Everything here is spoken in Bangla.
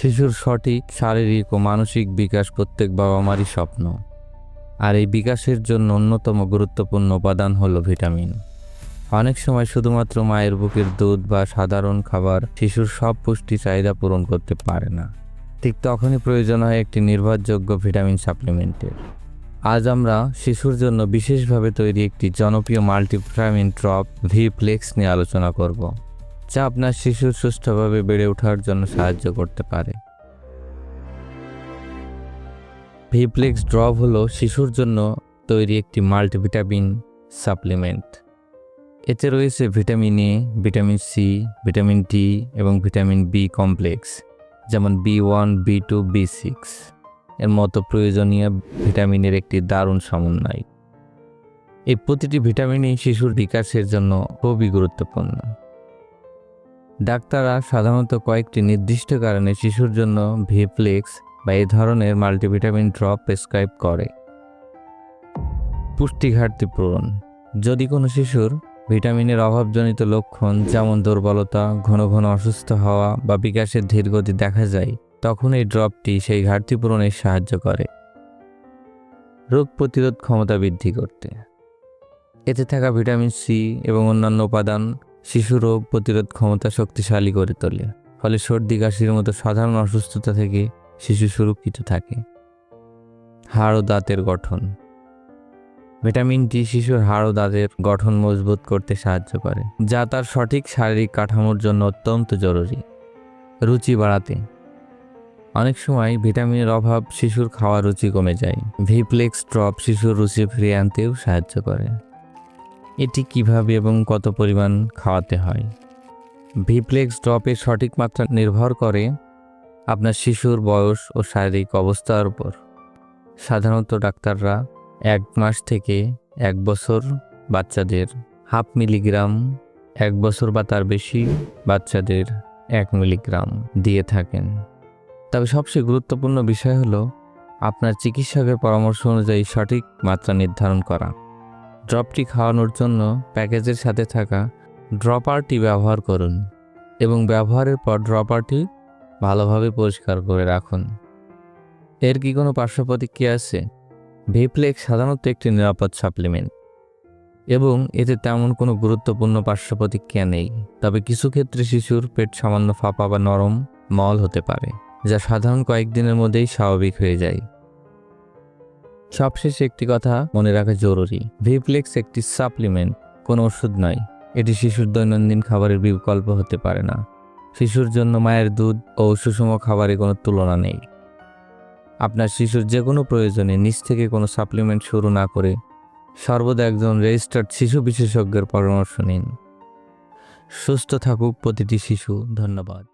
শিশুর সঠিক শারীরিক ও মানসিক বিকাশ প্রত্যেক বাবা মারই স্বপ্ন। আর এই বিকাশের জন্য অন্যতম গুরুত্বপূর্ণ উপাদান হলো ভিটামিন। অনেক সময় শুধুমাত্র মায়ের বুকের দুধ বা সাধারণ খাবার শিশুর সব পুষ্টি চাহিদা পূরণ করতে পারে না। ঠিক তখনই প্রয়োজন হয় একটি নির্ভরযোগ্য ভিটামিন সাপ্লিমেন্টের। আজ আমরা শিশুর জন্য বিশেষভাবে তৈরি একটি জনপ্রিয় মাল্টিভিটামিন ড্রপ ভিপ্লেক্স নিয়ে আলোচনা করব। যা আপনার শিশুর সুষ্ঠুভাবে বেড়ে ওঠার জন্য সাহায্য করতে পারে। ভিপ্লেক্স ড্রপ হলো শিশুর জন্য তৈরি একটি মাল্টিভিটামিন সাপ্লিমেন্ট এতে রয়েছে vitamin A vitamin C vitamin D এবং ভিটামিন বি কমপ্লেক্স যেমন B one B two B six এর মতো প্রয়োজনীয় ভিটামিনের একটি দারুণ সমন্বয়। এই প্রতিটি ভিটামিনই শিশুর বিকাশের জন্য খুবই গুরুত্বপূর্ণ। ডাক্তাররা সাধারণত কয়েকটি নির্দিষ্ট কারণে শিশুর জন্য ভিপ্লেক্স বা এই ধরনের মাল্টিভিটামিন ড্রপ প্রেসক্রাইব করে। পুষ্টি ঘাটতি পূরণ। যদি কোনো শিশুর ভিটামিনের অভাবজনিত লক্ষণ যেমন দুর্বলতা, ঘন ঘন অসুস্থ হওয়া বা বিকাশের ধীরগতি দেখা যায়, তখন এই ড্রপটি সেই ঘাটতি পূরণে সাহায্য করে। রোগ প্রতিরোধ ক্ষমতা বৃদ্ধি করতে। এতে থাকা ভিটামিন সি এবং অন্যান্য উপাদান শিশু রোগ প্রতিরোধ ক্ষমতা শক্তিশালী করে তোলে, ফলে সর্দি, কাশির মতো সাধারণ অসুস্থতা থেকে শিশু সুরক্ষিত থাকে। হাড় ও দাঁতের গঠন। ভিটামিন ডি শিশুর হাড় ও দাঁতের গঠন মজবুত করতে সাহায্য করে, যা তার সঠিক শারীরিক কাঠামোর জন্য অত্যন্ত জরুরি। রুচি বাড়াতে। অনেক সময় ভিটামিনের অভাব শিশুর খাওয়ার রুচি কমে যায়। ভিপ্লেক্স ড্রপ শিশুর রুচি ফিরিয়ে আনতেও সাহায্য করে। এটি কীভাবে এবং কত পরিমাণ খাওয়াতে হয়? ভিপ্লেক্স ড্রপের সঠিক মাত্রা নির্ভর করে আপনার শিশুর বয়স ও শারীরিক অবস্থার উপর। সাধারণত ডাক্তাররা এক মাস থেকে এক বছর বাচ্চাদের হাফ মিলিগ্রাম, এক বছর বা তার বেশি বাচ্চাদের এক মিলিগ্রাম দিয়ে থাকেন। তবে সবচেয়ে গুরুত্বপূর্ণ বিষয় হলো আপনার চিকিৎসকের পরামর্শ অনুযায়ী সঠিক মাত্রা নির্ধারণ করা। ড্রপটি খাওয়ানোর জন্য প্যাকেজের সাথে থাকা ড্রপারটি ব্যবহার করুন এবং ব্যবহারের পর ড্রপারটি ভালোভাবে পরিষ্কার করে রাখুন। এর কি কোনো পার্শ্ব প্রতিক্রিয়া আছে? ভিপ্লেক্স সাধারণত একটি নিরাপদ সাপ্লিমেন্ট এবং এতে তেমন কোনো গুরুত্বপূর্ণ পার্শ্ব প্রতিক্রিয়া নেই, তবে কিছু ক্ষেত্রে শিশুর পেট সামান্য ফাঁপা বা নরম মল হতে পারে, যা সাধারণ কয়েকদিনের মধ্যেই স্বাভাবিক হয়ে যায়। সবশেষে একটি কথা মনে রাখা জরুরি। ভিপ্লেক্স একটি সাপ্লিমেন্ট, কোনো ওষুধ নয়। এটি শিশুর দৈনন্দিন খাবারের বিকল্প হতে পারে না। শিশুর জন্য মায়ের দুধ ও সুষম খাবারের কোনো তুলনা নেই। আপনার শিশুর যে কোনো প্রয়োজনে নিজ থেকে কোনো সাপ্লিমেন্ট শুরু না করে সর্বদা একজন রেজিস্টার্ড শিশু বিশেষজ্ঞের পরামর্শ নিন। সুস্থ থাকুক প্রতিটি শিশু। ধন্যবাদ।